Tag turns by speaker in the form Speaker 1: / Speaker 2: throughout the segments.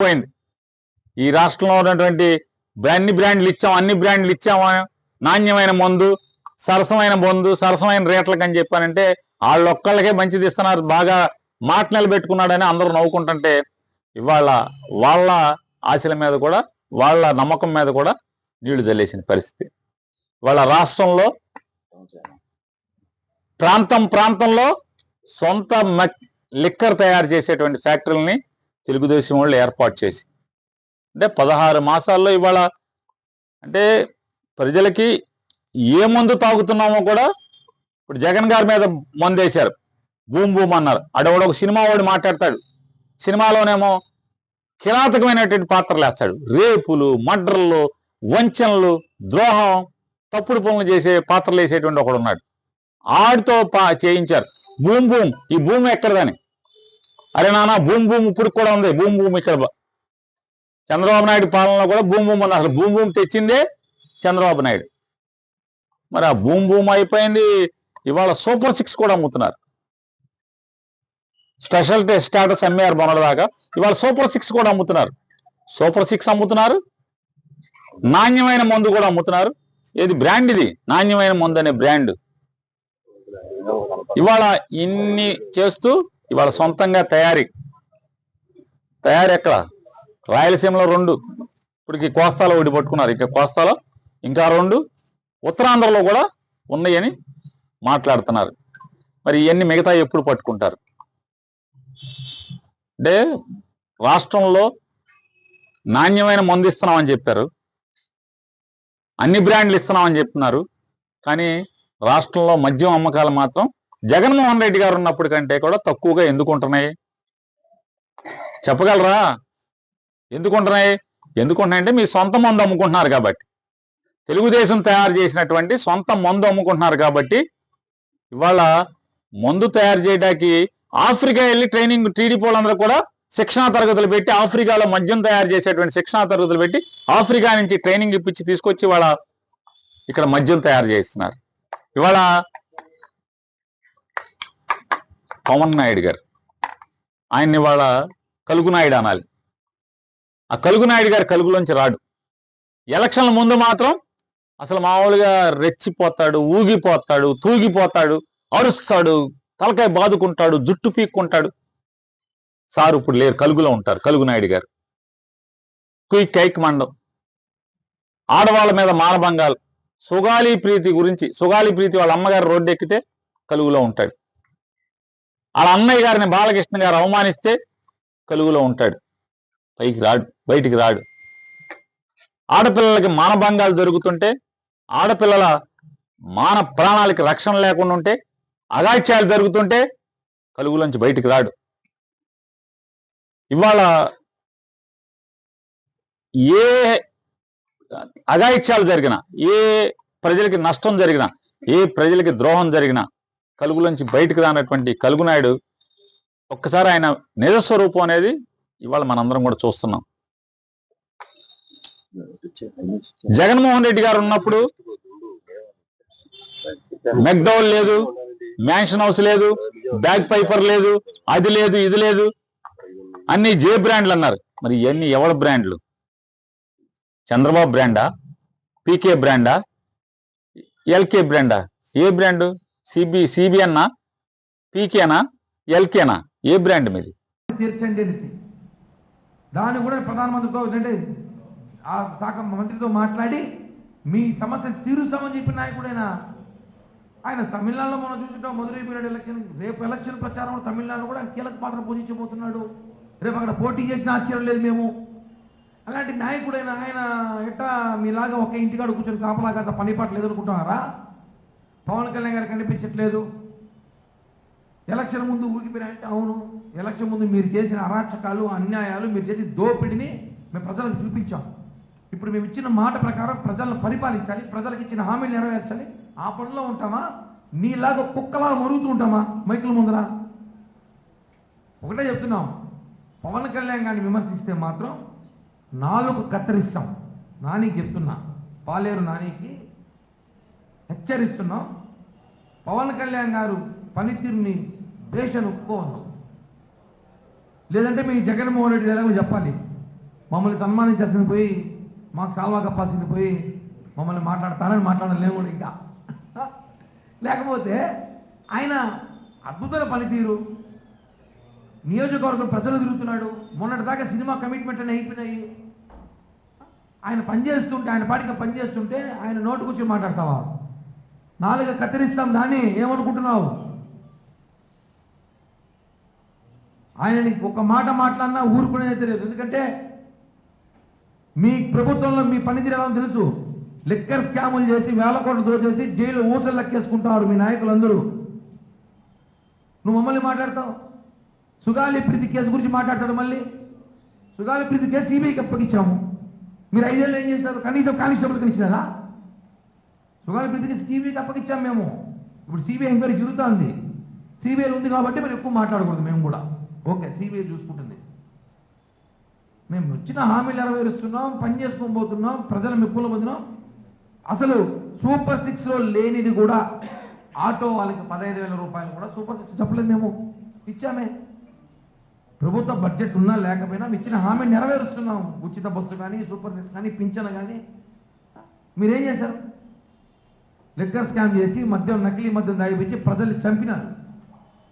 Speaker 1: పోయింది. ఈ రాష్ట్రంలో ఉన్నటువంటి అన్ని బ్రాండ్లు ఇచ్చాం అన్ని బ్రాండ్లు ఇచ్చాము నాణ్యమైన మందు సరసమైన మందు సరసమైన రేట్లకు అని చెప్పానంటే వాళ్ళొక్కళ్ళకే మంచిది ఇస్తున్నారు బాగా మాట నిలబెట్టుకున్నాడని అందరూ నవ్వుకుంటుంటే ఇవాళ వాళ్ళ ఆశల మీద కూడా వాళ్ళ నమ్మకం మీద కూడా నీళ్ళు చల్లేసిన పరిస్థితి. వాళ్ళ రాష్ట్రంలో ప్రాంతం ప్రాంతంలో సొంత మ లిక్కర్ తయారు చేసేటువంటి ఫ్యాక్టరీలని తెలుగుదేశం వాళ్ళు ఏర్పాటు చేసి. అంటే పదహారు మాసాల్లో ఇవాళ అంటే ప్రజలకి ఏ మందు తాగుతున్నామో కూడా ఇప్పుడు జగన్ గారి మీద మందు వేశారు బూమ్ బూమ్ అన్నారు. అడవాడు ఒక సినిమా వాడు మాట్లాడతాడు. సినిమాలోనేమో కిరాతకమైనటువంటి పాత్రలు వేస్తాడు. రేపులు మర్డర్లు వంచనలు ద్రోహం తప్పుడు పనులు చేసే పాత్రలు వేసేటువంటి ఒకడు ఉన్నాడు. ఆడితో పా చేయించారు. భూమ్ భూమ్ ఈ భూమి ఎక్కడదని? అరే నాన్న భూమి భూమి ఇప్పుడు కూడా ఉంది. భూమి భూమి ఇక్కడ చంద్రబాబు నాయుడు పాలనలో కూడా భూమి భూమి ఉంది. అసలు భూమి భూమి తెచ్చిందే చంద్రబాబు నాయుడు. మరి ఆ భూమి భూమి అయిపోయింది. ఇవాళ సూపర్ సిక్స్ కూడా అమ్ముతున్నారు. స్పెషల్ స్టాటస్ అమ్మారు మొన్నటిదాకా ఇవాళ సూపర్ సిక్స్ కూడా అమ్ముతున్నారు. సూపర్ సిక్స్ అమ్ముతున్నారు. నాణ్యమైన మందు కూడా అమ్ముతున్నారు. ఏది బ్రాండ్ ఇది? నాణ్యమైన మందు అనే బ్రాండ్. ఇవాళ ఇన్ని చేస్తూ ఇవాళ సొంతంగా తయారీ. తయారీ ఎక్కడ? రాయలసీమలో రెండు. ఇప్పటికి కోస్తాలో ఒకటి పట్టుకున్నారు. ఇంకా కోస్తాలో ఇంకా రెండు. ఉత్తరాంధ్రలో కూడా ఉన్నాయని మాట్లాడుతున్నారు. మరి ఇవన్నీ మిగతా ఎప్పుడు పట్టుకుంటారు? అంటే రాష్ట్రంలో నాణ్యమైన మందు ఇస్తున్నామని చెప్పారు. అన్ని బ్రాండ్లు ఇస్తున్నామని చెప్తున్నారు. కానీ రాష్ట్రంలో మద్యం అమ్మకాలు మాత్రం జగన్మోహన్ రెడ్డి గారు ఉన్నప్పుడు కంటే కూడా తక్కువగా ఎందుకు ఉంటున్నాయి? చెప్పగలరా? ఎందుకు ఉంటున్నాయి? ఎందుకు ఉంటున్నాయంటే మీ సొంత మందు అమ్ముకుంటున్నారు కాబట్టి. తెలుగుదేశం తయారు చేసినటువంటి సొంత మందు అమ్ముకుంటున్నారు కాబట్టి ఇవాళ మందు తయారు చేయడానికి ఆఫ్రికా వెళ్ళి ట్రైనింగ్ టీడీపీ వాళ్ళందరూ కూడా శిక్షణా తరగతులు పెట్టి ఆఫ్రికాలో మద్యం తయారు చేసేటువంటి శిక్షణా తరగతులు పెట్టి ఆఫ్రికా నుంచి ట్రైనింగ్ ఇప్పించి తీసుకొచ్చి వాళ్ళ ఇక్కడ మద్యం తయారు చేస్తున్నారు. ఇవాళ పవన్ నాయుడు గారు. ఆయన్ని ఇవాళ కలుగు నాయుడు అనాలి. ఆ కలుగు నాయుడు గారు కలుగులోంచి రాడు. ఎలక్షన్ల ముందు మాత్రం అసలు మామూలుగా రెచ్చిపోతాడు ఊగిపోతాడు తూగిపోతాడు అరుస్తాడు తలకాయ బాదుకుంటాడు జుట్టు పీక్కుంటాడు. సార్ ఇప్పుడు లేరు కలుగులో ఉంటారు కలుగు నాయుడు గారు. క్విక్ కైక్ మండం. ఆడవాళ్ళ మీద మానభంగాలు. సుగాలి ప్రీతి గురించి సుగాలి ప్రీతి వాళ్ళ అమ్మగారు రోడ్డు ఎక్కితే కలుగులో ఉంటాడు. వాళ్ళ అన్నయ్య గారిని బాలకృష్ణ గారు అవమానిస్తే కలుగులో ఉంటాడు. పైకి రాడు బయటికి రాడు. ఆడపిల్లలకి మానభంగాలు జరుగుతుంటే ఆడపిల్లల మాన ప్రాణాలకి రక్షణ లేకుండా ఉంటే అగాత్యాలు జరుగుతుంటే కలుగులోంచి బయటికి రాడు. ఇవాళ ఏ అగాయిత్యాలు జరిగినా ఏ ప్రజలకి నష్టం జరిగినా ఏ ప్రజలకి ద్రోహం జరిగినా కలుగులోంచి బయటకు రానటువంటి కలుగునాయుడు ఒక్కసారి ఆయన నిజస్వరూపం అనేది ఇవాళ మనందరం కూడా చూస్తున్నాం. జగన్మోహన్ రెడ్డి గారు ఉన్నప్పుడు మెక్డౌల్ లేదు మ్యాన్షన్ హౌస్ లేదు బ్యాగ్ పైపర్ లేదు అది లేదు ఇది లేదు. అన్ని జే బ్రాండ్లు అన్నారు. మరి ఇవన్నీ ఎవరి బ్రాండ్లు చంద్రబాబు బ్రాండా పీకే బ్రాండా ఎల్కే బ్రాండా ఏ బ్రాండ్ సిబి సిబిఎన్నా పీకేనా ఎల్కేనా ఏ బ్రాండ్ మీది?
Speaker 2: తీర్చండి. అనేసి దాన్ని కూడా ప్రధానమంత్రితో అంటే ఆ శాఖ మంత్రితో మాట్లాడి మీ సమస్య తీరుస్తామని చెప్పిన నాయకుడైనా ఆయన తమిళనాడులో మనం చూసుంటాం మధురై పీరియడ్ ఎలక్షన్ రేపు ఎలక్షన్ ప్రచారం తమిళనాడు కూడా కీలక పాత్ర పోషించబోతున్నాడు. రేపు అక్కడ పోటీ చేసిన ఆశ్చర్యం లేదు మేము. అలాంటి నాయకుడైన ఆయన ఎట్టా మీలాగా ఒక ఇంటికాడ కూర్చొని కాపలా కాస్త పని పాట లేదనుకుంటున్నారా? పవన్ కళ్యాణ్ గారు కనిపించట్లేదు. ఎలక్షన్ ముందు ఊగిపోయినాయంటే అవును. ఎలక్షన్ ముందు మీరు చేసిన అరాచకాలు అన్యాయాలు మీరు చేసిన దోపిడిని మేము ప్రజలకు చూపించాం. ఇప్పుడు మేము ఇచ్చిన మాట ప్రకారం ప్రజలను పరిపాలించాలి ప్రజలకు ఇచ్చిన హామీలు నెరవేర్చాలి. ఆ పనిలో ఉంటామా? నీలాగా కుక్కలా మరుగుతూ ఉంటామా? మైకుల ముందర? ఒకటే చెప్తున్నాం. పవన్ కళ్యాణ్ గారిని విమర్శిస్తే మాత్రం నాలుగు కత్తిరిస్తాం. నానికి చెప్తున్నా. పాలేరు నానికి హెచ్చరిస్తున్నాం. పవన్ కళ్యాణ్ గారు పనితీరుని భేషను ఒప్పుకోవద్దు. లేదంటే మీ జగన్మోహన్ రెడ్డి ఎలాగో చెప్పాలి మమ్మల్ని సన్మానించాల్సింది పోయి మాకు సాల్వా కప్పాల్సింది పోయి మమ్మల్ని మాట్లాడతానని మాట్లాడలేము కూడా ఇంకా. లేకపోతే ఆయన అద్భుతమైన పనితీరు. నియోజకవర్గం ప్రజలు తిరుగుతున్నాడు. మొన్నటిదాకా సినిమా కమిట్మెంట్ అని అయిపోయినాయి. ఆయన పనిచేస్తుంటే ఆయన పాటిగా పనిచేస్తుంటే ఆయన నోటు కూర్చొని మాట్లాడతావా? నాలుగు కత్తిరిస్తాం దాన్ని ఏమనుకుంటున్నావు? ఆయనని ఒక మాట మాట్లాడినా ఊరుకునేది తెలియదు. ఎందుకంటే మీ ప్రభుత్వంలో మీ పనితీరు ఎలా తెలుసు. లిక్కర్ స్కాములు చేసి వేల కోట్లు దోచేసి జైలు ఊసలు లెక్కేసుకుంటారు మీ నాయకులందరూ. నువ్వు మమ్మల్ని మాట్లాడతావు? సుగాలి ప్రీతి కేసు గురించి మాట్లాడతాడు మళ్ళీ? సుగాలి ప్రీతి కేసు సిబిఐకి అప్పగించాము. మీరు ఐదేళ్ళు ఏం చేశారు? కనీసం కానిస్టేబుల్కి ఇచ్చినారా సుగాలి ప్రీతికి సిబిఐకి అప్పగించాము మేము. ఇప్పుడు సిబిఐ ఎంక్వైరీ జరుగుతుంది. సిబిఐ ఉంది కాబట్టి మరి ఎక్కువ మాట్లాడకూడదు మేము కూడా. ఓకే సిబిఐ చూసుకుంటుంది. మేము వచ్చిన హామీలు నెరవేరుస్తున్నాం పని చేసుకొని పోతున్నాం ప్రజల మెప్పులు పొందినాం అసలు సూపర్ సిక్స్లో లేనిది కూడా ఆటో వాళ్ళకి పదహైదు వేల రూపాయలు కూడా సూపర్ సిక్స్ చెప్పలేదు మేము. ఇచ్చామే. ప్రభుత్వ బడ్జెట్ ఉన్నా లేకపోయినా ఇచ్చిన హామీ నెరవేరుస్తున్నాం. ఉచిత బస్సు కానీ సూపర్ సిక్స్ కానీ పింఛన్ కానీ. మీరేం చేశారు? లిక్కర్ స్కామ్ చేసి మద్యం నకిలీ మద్యం దాగిపించి ప్రజల్ని చంపినారు.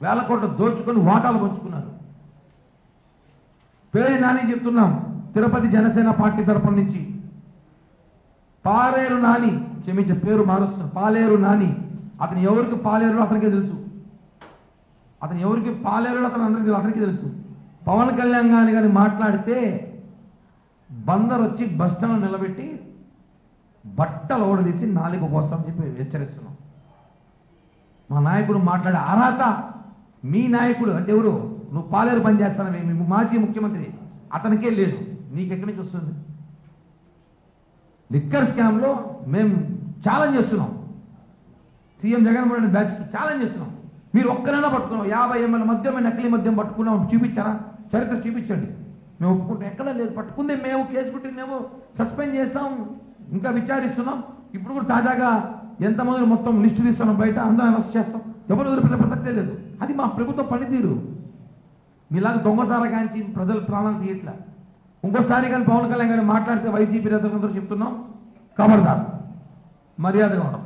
Speaker 2: వేల కోట్లు దోచుకొని వాటాలు పంచుకున్నారు. పేరు నాని చెప్తున్నాం తిరుపతి జనసేన పార్టీ తరఫున నుంచి. పాలేరు నాని క్షమించే పేరు మారుస్తున్నారు పాలేరు నాని అతను ఎవరికి పాలేరు అతనికే తెలుసు? అతను ఎవరికి పాలేరు అతను అందరికీ అతనికి తెలుసు. పవన్ కళ్యాణ్ గాని కానీ మాట్లాడితే బందర్ వచ్చి బస్ స్టాండ్ నిలబెట్టి బట్టలు ఓడదీసి నాలుగు కోసం చెప్పి హెచ్చరిస్తున్నాం. మా నాయకుడు మాట్లాడే అర్హత మీ నాయకుడు అంటే ఎవరు? నువ్వు పాలేరు పని చేస్తానవి మాజీ ముఖ్యమంత్రి. అతనికే లేదు. నీకు ఎక్కడి నుంచి వస్తుంది? లిక్కర్ స్కామ్లో మేము ఛాలెంజ్ చేస్తున్నాం. CM Jaganmohan Reddy batch challenge చేస్తున్నాం. మీరు ఒక్కరైనా పట్టుకున్నాం. యాభై ఎంఎల్ మద్యం నకిలీ మద్యం పట్టుకున్నాం. చూపించారా? చరిత్ర చూపించండి. మేము ఒప్పుకుంటాం. ఎక్కడ లేదు. పట్టుకుంది మేము కేసు పెట్టింది మేము. సస్పెండ్ చేస్తాం. ఇంకా విచారిస్తున్నాం. ఇప్పుడు కూడా తాజాగా ఎంతమంది మొత్తం లిస్టు తీస్తున్నాం బయట అందరం అరెస్ట్ చేస్తాం. ఎవరు వదిలిపెట్టే ప్రసక్తే లేదు. అది మా ప్రభుత్వ పనితీరు. మీలాగా దొంగసారి కాంచి ప్రజలు ప్రాణాలు తీయట్లా. ఇంకోసారి కానీ పవన్ కళ్యాణ్ గారు మాట్లాడితే వైసీపీ నేతలందరూ చెప్తున్నాం. ఖబర్దార్ మర్యాదగా ఉండడం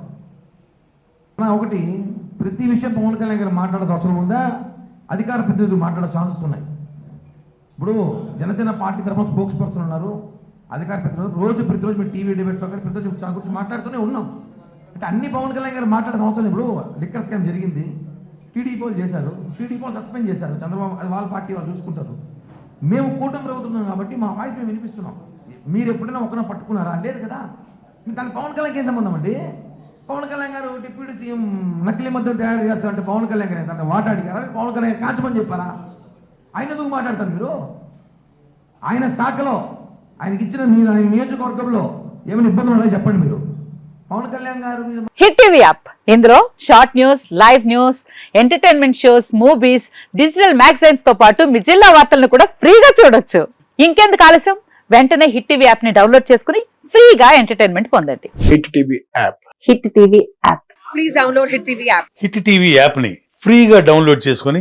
Speaker 2: ఒకటి ప్రతి విషయం పవన్ కళ్యాణ్ గారు మాట్లాడాల్సిన అవసరం ఉందా? అధికార ప్రతినిధులు మాట్లాడే ఛాన్సెస్ ఉన్నాయి. ఇప్పుడు జనసేన పార్టీ తరఫున స్పోక్స్ పర్సన్ ఉన్నారు. అధికార ప్రతినిధులు రోజు ప్రతిరోజు మీరు టీవీ డిబేట్లో కానీ ప్రతిరోజు చాలా గురించి మాట్లాడుతూనే ఉన్నాం. అంటే అన్ని పవన్ కళ్యాణ్ గారు మాట్లాడే అవసరం ఇప్పుడు లిక్కర్ స్కామ్ జరిగింది. టీడీపీ వాళ్ళు చేశారు. టీడీపీ వాళ్ళు సస్పెండ్ చేశారు. చంద్రబాబు అది వాళ్ళ పార్టీ వాళ్ళు చూసుకుంటారు. మేము కూటమి ప్రభుత్వం కాబట్టి మా వాయిస్ మేము వినిపిస్తున్నాం. మీరు ఎప్పుడైనా ఒకరిని పట్టుకున్నారా? లేదు కదా. దాని పవన్ కళ్యాణ్ ఏం సంబంధం అండి? పవన్ కళ్యాణ్ గారు డిప్యూటీ సీఎం నకిలీ మధ్య తయారు చేస్తారంటే పవన్ కళ్యాణ్ గారు దాన్ని వాట అడిగారా పవన్ కళ్యాణ్ గారు చెప్పారా? ఆయన ఎందుకు మాట్లాడతారు మీరు? ఆయన శాఖలో ఆయనకి ఇచ్చిన ఆయన నియోజకవర్గంలో ఏమైనా ఇబ్బందులు ఉన్నాయో చెప్పండి మీరు. పవన్ కళ్యాణ్ గారు మీద
Speaker 3: హిట్ టీవీ యాప్. ఇందులో short news live news entertainment shows movies digital మ్యాగజైన్స్తో పాటు మీ జిల్లా వార్తలను కూడా ఫ్రీగా చూడొచ్చు. ఇంకెందుకు ఆలస్యం? వెంటనే హిట్ టీవీ యాప్ని డౌన్లోడ్ చేసుకుని ఫ్రీగా ఎంటర్టైన్మెంట్ పొందండి.
Speaker 4: Hit TV app.
Speaker 3: Hit TV app.
Speaker 5: Please download Hit TV app.
Speaker 6: Hit TV యాప్ని ఫ్రీగా డౌన్లోడ్ చేసుకొని